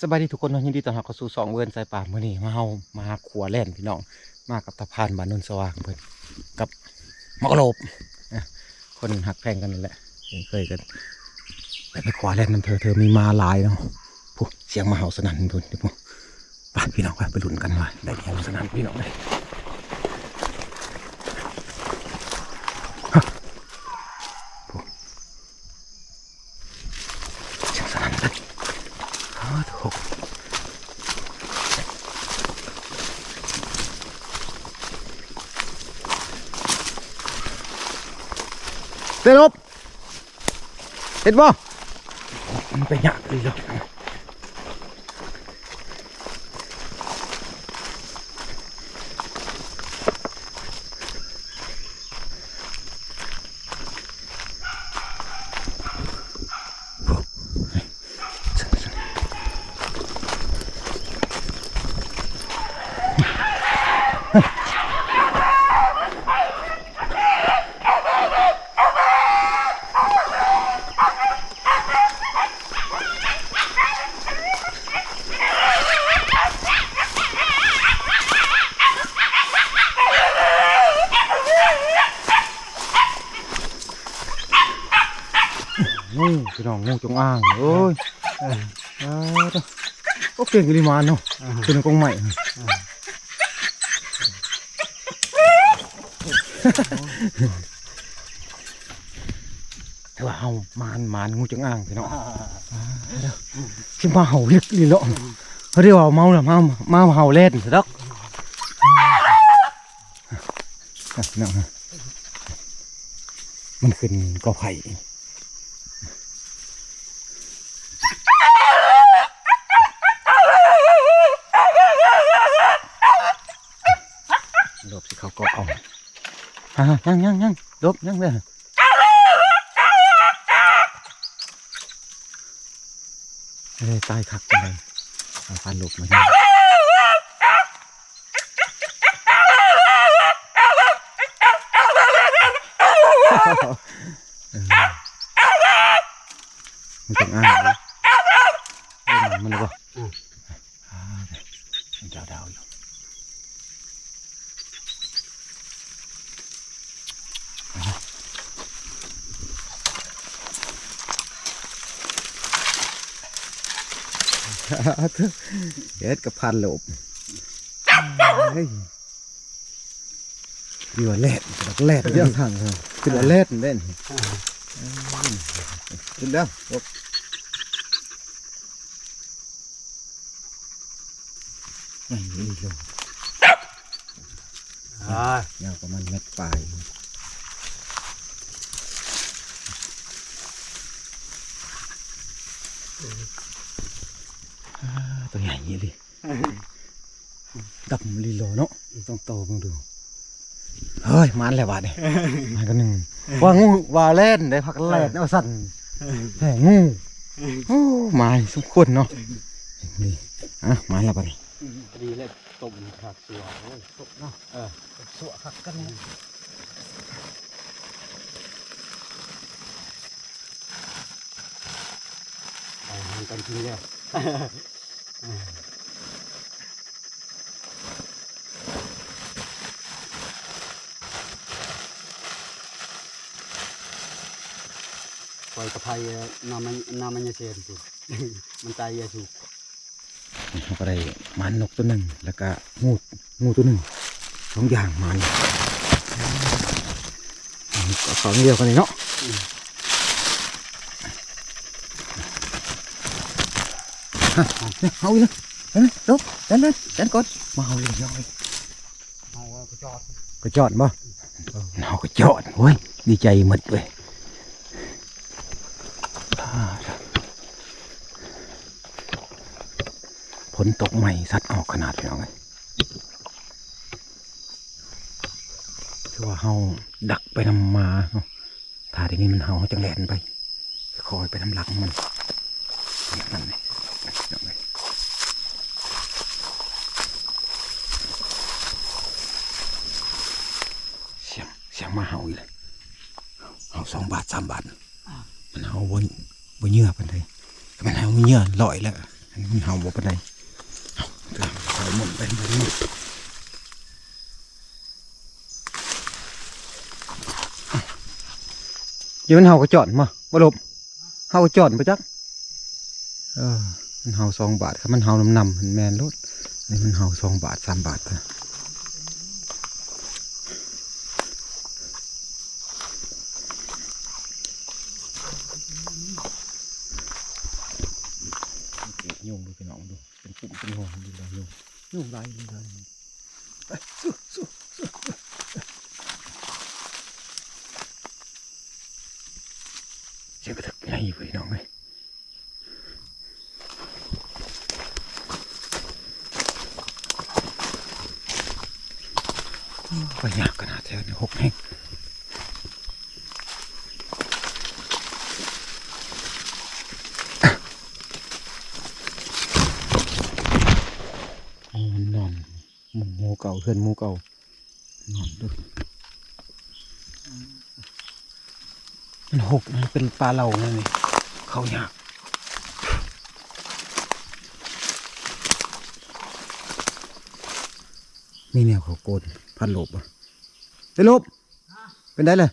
สบายดีทุกคนยินดีต้อนรับเข้าสู่สองเวิร์นสายป่ามื้อนี้มาเฮามาขัวแล่นพี่น้อง มากับตะพานบานนนสว่างเพิ่นกับมะกรบคนหักแพงกันนั่นแหละเคยกันไปขวาแล่นนํเธอเธอมีมาหลายเนาะผู้เสียงมาเห่าสนั่นพุ่นเดี๋ยวผมไปพี่น้องไปไปลุ้นกันว่าได้เห่าสนั่นพี่น้องเลยฮะผู้เสียงสนั่นเลย อ้าวถูก เต้นบเห็นบ่มันไปหยักเลยเหรอ งูพี่น้องงูจงอางโอ้ยอ้าโอ้เก่งกริมานเนาะเป็นกองใหม่แต่ว่าเฮามานมานงูจงอางพี่น้องชิมาเห่าเรียกลีเลาะเขาเรียกว่าเมาละเมามาเห่าเล่นสะดอกนั่งมันขึ้นกอไผ่ลบสิเขาก็เอา ฮ่ายังยังยังลบยังเลยไม่ได้ตายขักไปเอาฟันหลบมายังเออมันจังอ้างเลยเล่นมันเลยบ่อ่าเดี๋ยวดาวดาวอยู่ เฮ็ดกับพันหลบเฮ้ยดีว่าแลดดอกแลดเรื่องทางเออคือว่าแลดเล่นขึ้นแล้วลบไม่นี่ลงอ่ายาวประมาณเม็ดปลาย ตัวใหญ่ยี่เลยดับลีโลเนาะต้องโตมึงดูเฮ้ยมันแล้วบาดเนี่ยมันก็หนึ่งว่างูว่าเล่นได้พักแล่นเอาสั่นแต่งูโอ้มาสมควรเนาะนี่อะมาแล้วบาดนี้ดีเลยต้มผักสัวโอ้ยตกเนาะเออสวคักกันเนี่ยเอาหันกันทีแล้ว ปล่อยกระเพรานามันนามันยาเชนสุมันตายเยาสุดเราก็ได้มันนกตัวหนึ่งแล้วก็งูงูตัวหนึ่งสองอย่างมันเอาของเดียวกันเลยเนาะฮะ เนี่ยเอาอีกนะเห็นไหมลบเดินเดินเดินก่อนมาเอาเลยย่อยเอาก็จอดก็จอดบ่เอาก็จอดโอ้ยดีใจหมดเว้ยฝนตกใหม่สัตว์ออกขนาดนี้เอาไงคือว่าเฮาดักไปนำมาเนาถ้าทีนี้มันเฮาจังแลนไปคอยไปนำหลังมันนั่นเลยนั่นเลยเสียงเสียง มาเห่าอีกเลยเห่าสองบาทสามบาทมันเห่าบนบนเหยื่อเป็นไงมันเห่ามีเหยื่อลอยแล้วอันนี้มันเห่าบ่ปานใดเอาเดี๋ยวเอาหมุนไปแบบนี้เดี๋ยวมันเห่ากระจอนมาบ่หลบเห่ากระจอนไปจักเออมันเห่าสองบาทครับมันเห่านำนำๆมันแมนรถอันนี้มันเห่าสองบาทสามบาทนะยุ่งดูพี่น้องดูเป็นปุ่มเป็นหัวดูเลยยุ่งยุ่งไรยุ่งไรเอ้ยสู้สู้สู้เสียงกระทึกใหญ่อยู่พี่น้องเลยโอ้ไปยากขนาดแถวนี้ หกแห่งนอนหมูหมูเก่าเพื่อนหมูเก่านอนดูมันหกมันเป็นปลาเหล่าไงนี่เขายากมีแนวเขาโกนพันหลบอะ ไอ้ลบเป็นได้เลย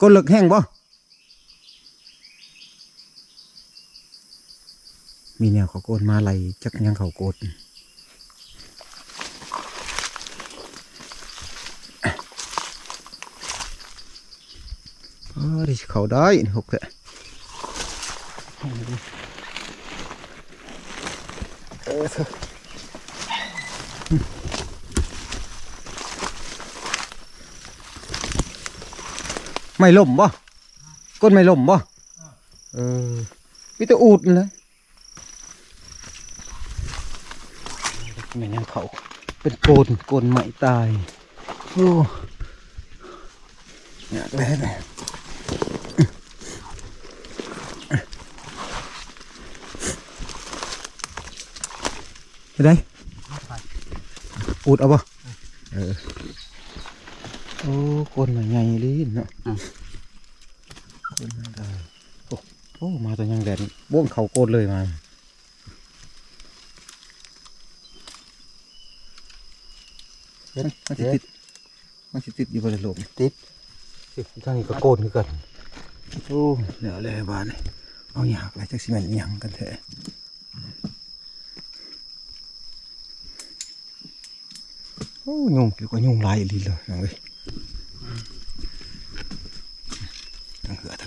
ก้นเหลึกแห้งบ่ มีแนวเขาโกนมาไหลจักยังเขาโกนเออดิเขาได้หกแหละเออเถอะ ไม่ล่มบ่ก้นไม่ล่มบ่เออมีแต่อูดนั่นแหละไม่งั้นเขาเป็นโกนโกนใหม่ตายโอ้ยากเลยนะไปได้อูดเอาบ่เออ อ้โกนใหม่ใหญ่เลยเนาะอืมโกนใหม่ตายโอ้โอ้มาตัวยังแดดบ้วงเขาโกนเลยมามันมันสิติดมันสิติดอยู่บนลมติดสิทางนี้ก็โกนคือกันโอ้เหลือเลยบ้านนี่เอาอยากอะไรจักสิแมันอิหยังกันแท้โอ้ยุงเกี่ยวกับยุงลายอีหลีเลยน้องเอ้ย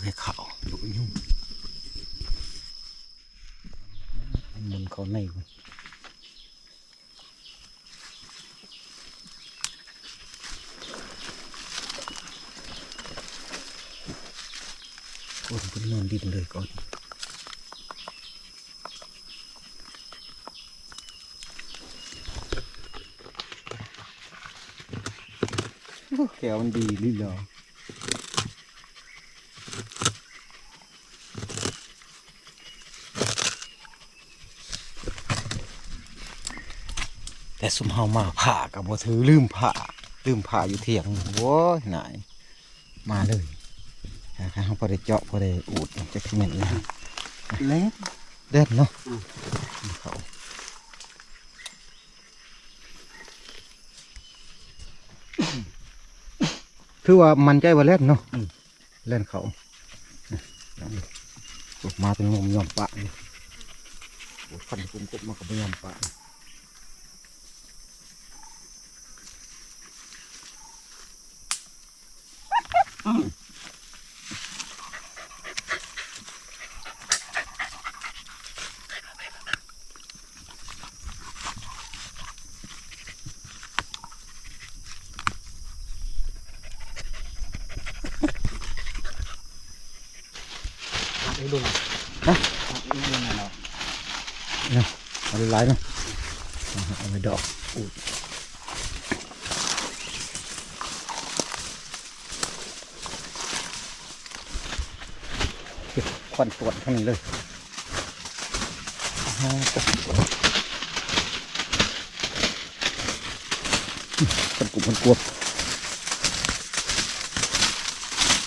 ทั้เขาอยู่ยุงมันเขาในมันคนเป็นอนดินเลยก่อนแขวมันดีลิเหรอ แต่สุมเฮามาผ่ากับบ่ถือลืมผ่าลืมผ่าอยู่เถียงโว้ยนายมาเลยนะครับเขาพอได้เจาะพอได้อูดจะขี้เหม็นนะเล็กเด็ดเนาะอืมเขาถือว่ามันใจว่าเล่นเนาะเล่นเขาลองดูโอ้มาเป็นงมยอมปะเลยโอ้ฟันกุมกุมมากับยอมปะไอ้ดุน ฮะไอ้ดุนน่ะเนาะเอาไปไล่เนาะเอนตรวจทางนี้เลยอ๋อคนกลุ่มคนกลัว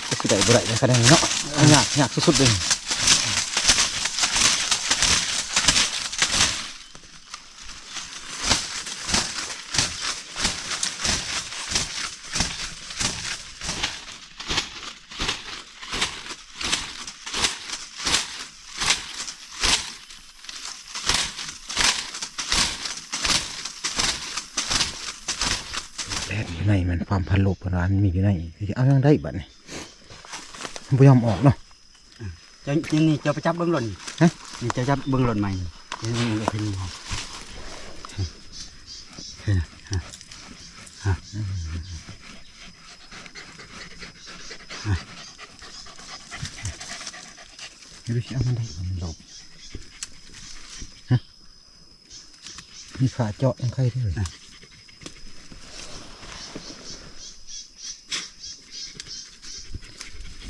จะสิได้บ่ได้ในคะแนนเนาะยากยากสุดๆเลย ลนอยู่ในมันความ พันโลบพันร้านมีอยู่ในสิเอายังได้บัดนี่มันบ่ยอมออกเนาะจะนี่นี่จะไปจับเบิ้งหล่นฮะนี่จะจับเบิ้งหล่นใหม่นี่นี่นี่เป็นนี่ฮะไม่รู้สิเอามันได้มันหลบฮะมีขาเจาะยังใครได้เลย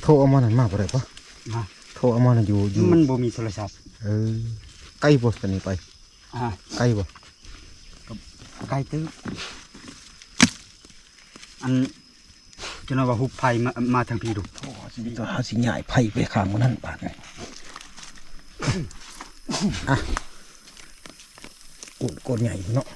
โทรเอามานั่นมากบ่ได้ปะมาโทรเอามานั่นอยู่อยู่มันบ่มีโทรศัพท์เออใกล้บ่กันนี่ไปอ่าใกล้บ่ไกลตื้ออันจะนว่าหุบไผ่มามาทางพี่ดูโอ้สิก็หาสิใหญ่ไผ่ไปข้างบนนั่นบาดนี่อะกดกดใหญ่เนาะ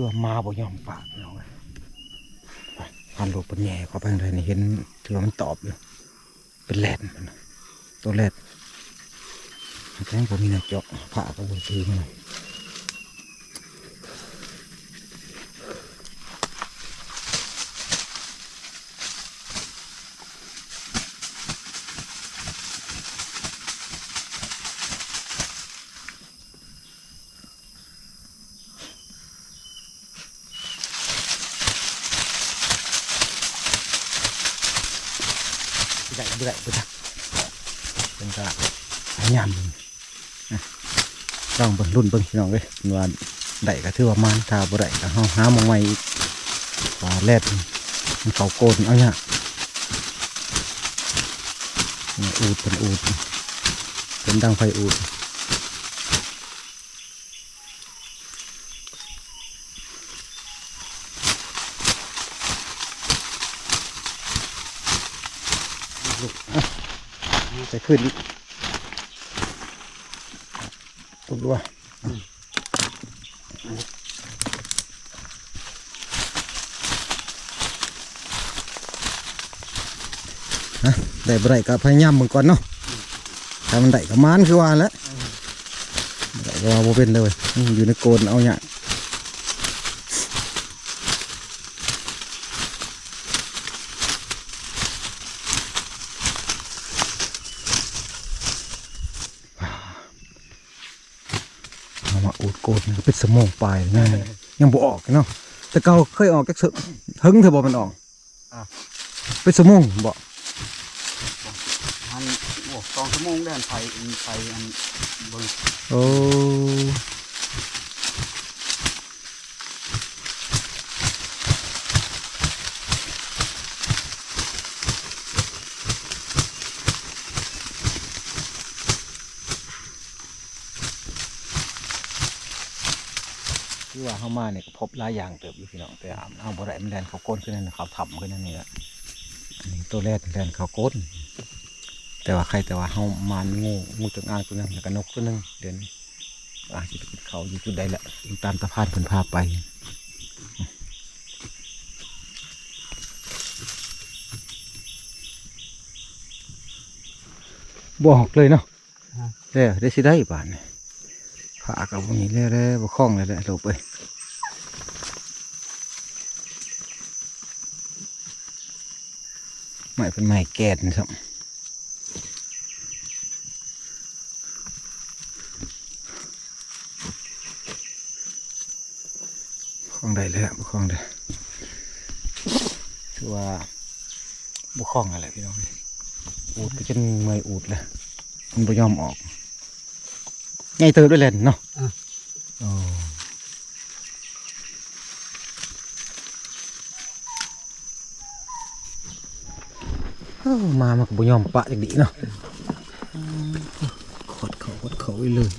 ถือว่ามาบ่ยอมปากเนาะไปพันลูกเป็นแง่เข้าไปข้างในนี่เห็นถือว่ามันตอบอยู่เป็นแลนมันตัวแลนแต่ยังผมมีหน้าเจาะผ่าก็บนซื้อมาไม่ได้วยได้ไม่ได้เป็นกระพยายามลองเบิ่งรุ่นเบิ่งพี่น้องเลยว่าได้ก็ถือว่ามันถ้าบ่ได้ก็เฮาหามองใหม่อีกว่าแรดมันเขาโกนเอาเนี่ยอูดเป็นอูดเป็นดังไฟอูด ลูกจะขึ้นตุกด้วยนะได้บ่ได้ก็พยายามมึงก่อนเนาะถ้ามันได้ก็มานคือว่าแล้วได้ก็ว่าโบเป็นเลยอืมอยู่ในโกนเอาเนี่ย เอามาอูดโกนก็เป็นสมองปลายนะยังบ่ออกเนาะแต่เก่าเคยออกจักเสอะถึงเธอบอกมันออกเป็นสมองบ่อันโอ้สองชั่วโมงได้อันไผ่อันไผ่อันเบิ้งโอ้ที่ว่าเข้ามาเนี่ยก็พบหลายอย่างเติบอยู่พี่น้องแต่อ่าเอาบ่ได้มันแลนเขาก้นขึ้นนั่นเขาทำขึ้นนั่นนี่แหละอันนี้ตัวแรกแลนเขาก้น แต่ว่าใครแต่ว่าเฮามันงูงูจงอางตัวหนึงแล้วก็นกตัวหนึงเดือนนี้อาจจะไปกินเขาอยู่จุดใดแหละอยู่ตามตะพานเพิ่นพาไปบอกเลยเนาะเด้อได้สิได้บานนี่พากับพวกนี้แล้วแล้วบ่คล้องเลยแหละลบไป ไม่เป็นไม้แก่นครับคล้องได้เลยอะบุคล้องได้ถือว่าบุคล้องอะไรพี่น้องอูดก็จนเมื่อยอูดเลยมันบ่ยอมออกไงเติมด้วยเลนเนาะ อะ โอ้เอ้า มามันก็บ่ยอมปะจักดีเนาะขดเขาขดเขาไว้เลย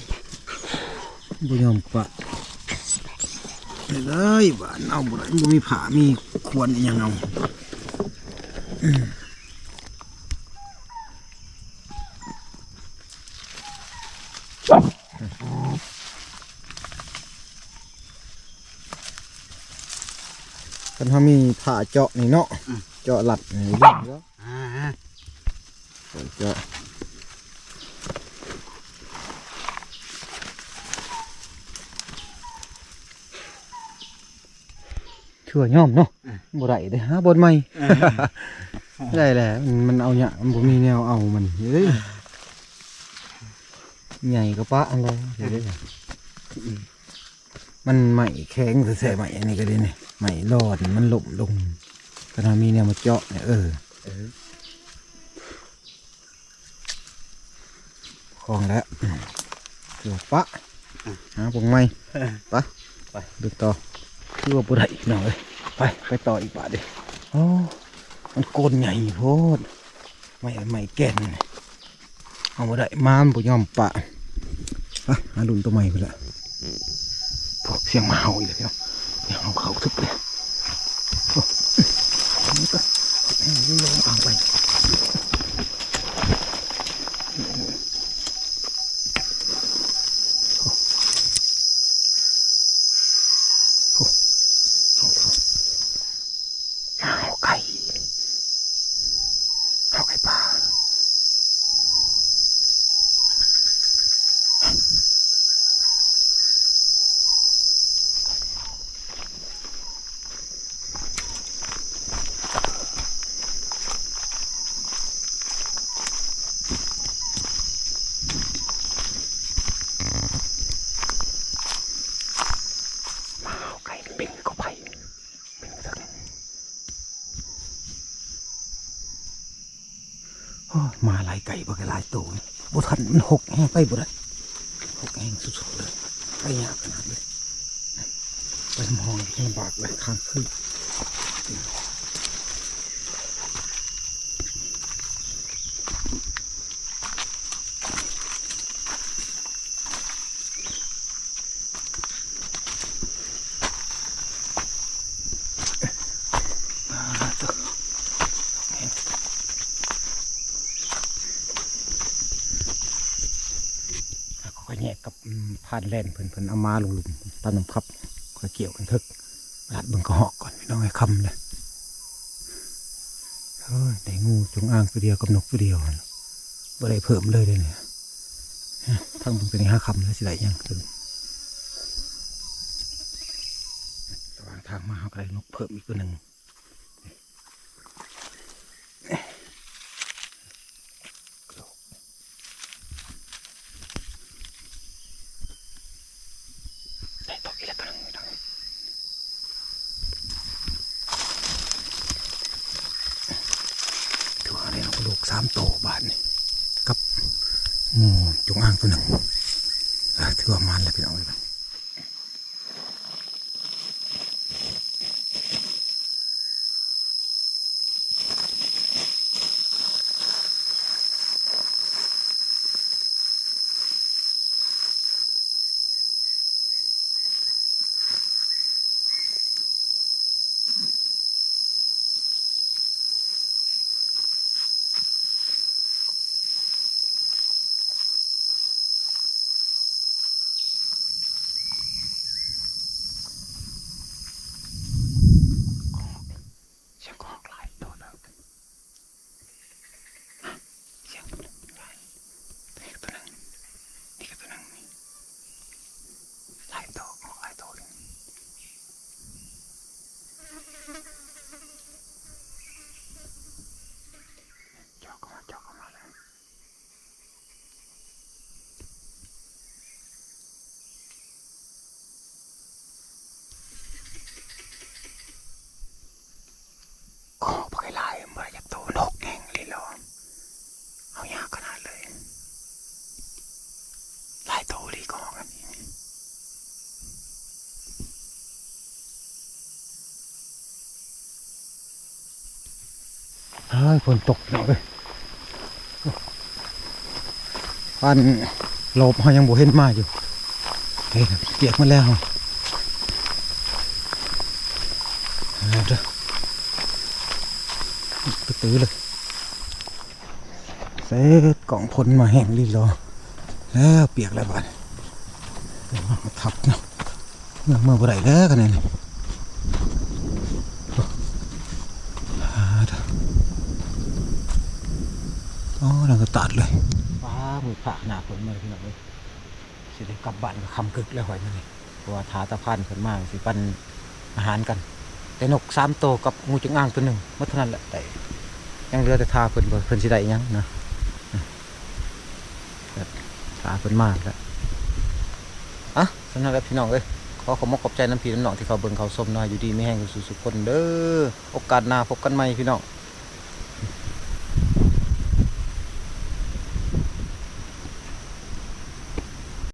บ่ยอมปะไปเลยบ้านเอาบ่ได้บ่มีผามีควรอหยังเอาคันถ้ามีผ่าเจาะนี่เนาะเจาะหลัดนี่ Dạ. Rồi. Thừa nhóm nó. một đẩy đấy há bọn mày. Ừ. Ừ. Đây là mình ao nhạ, bố đi neo ao mình dưới. Nhảy có bác ăn đây. Đấy này. Mình mày khéng thử sẽ mày này cái đây này. Mày lò thì mình lụng lùng. Cái nào mi neo mà chọn này ừ. ừ. ข็งแส่ใหม่อันนี้ก็ได้นี่ใหม่รอดมันหล่มลงก็น่ามีแนวมาเจาะเนี่ยเออเออคลองแล้วเดี๋ยวปะหาปงใหม่ปะไปดูต่อคือว่าบ่ได้หน่อยไปไปต่ออีกบาทดิโอ้มันโกนใหญ่โพดไม่ไม่แก่นเอาบ่ได้มามนบ่ยอมปะไปหาลุนตัวใหม่ไปละพวกเสียงหมาเห่าอีกแล้วพี่น้องเสียงเขาเขาทึบเลยโอ้นี่ก็ให้มันลงอ่างไป เอาไก่เอาไก่ป่ามาเอาไก่เป็นก็ไปเป็นสัก โอ้ย มาหลายไก่บ่กหลายตัวบุทันมันหกแห้งไปบุได้หกแห้งสุดๆเลยไปยากขนาดเลยไปมองลำบากเลยข้างขึ้นอ่าตัวแห้ง แล้วับผ่านแล่นเพิ่นเพิ่นเอามาลงหลุมตามน้ำพับก็เกี่ยวกันทึกรัดเบิ่งกระหอกก่อนพี่น้องให้คำเลยเฮ้ยได้งูจงอางตัวเดียวกับนกตัวเดียวบ่ได้เพิ่มเลยเลยเนี่ยทั้งเบิ่งตัวนี้ห้าคำแล้วสิได้ยังตัวนี้ระหว่างทางมาเขาก็ได้นกเพิ่มอีกตัวหนึ่งได้ตกอีกแล้วตัวหนึ่งพี่น้องถือว่าได้นกกระโหลก สามโตบาทนี่กับงูจงอางตัวหนึ่งถือว่ามันแล้วพี่น้องเลย เสียงกอกหลายตัวแล้วเสียงตัวหนึ่งหลายตัวนี้ก็ตัวหนึ่งนี่ก็ตัวหนึ่งนี่หลายตัวออกหลายตัวเลยจอกเข้ามาจอกเข้ามาเลยก็พอไล่มาจากตัวนกแห่งเลยเหรอเอายากขนาดเลยหลายตัวดีก็กันนี่เฮ้ ยฝนตกเนาะเลยปันหลบเขายังบ่เห็นมาอยู่เฮ้ยเปียกมาแล้วเอาเด้อะตือเลยเสร็จกล่องพลมาแห้งรีรอ แล้วเปียกแล้วบ้านเดี๋ยวมาทับเนาะเมื่อเมื่อได้แล้วกันเนี่ยโอ้หาเด้อ อ๋อแล้วก็ตัดเลยว้ามือผ่าหนาฝนมาเลยพี่น้องเลยสิได้กลับบ้านก็คำกึกแล้วหอยนั่นนี่เพราะว่าท้าตะพันเพิ่นมากสิปันอาหารกัน แต่นกสามตัวกับงูจงอางตัวหนึ่งเมื่อเท่านั้นแหละได้ยังเหลือแต่ทาเพิ่นเพิ่นสิได้ยังนะแบบทาเพิ่นมากแล้วอะสำหรับแล้วพี่น้องเอ้ยขอขอบคุณขอบใจน้ำพี่น้ำหนองที่เขาเบิ่งเขาส้มเนาะอยู่ดีไม่แห้งสู่สุขคนเด้อโอกาสหน้าพบกันใหม่พี่น้อง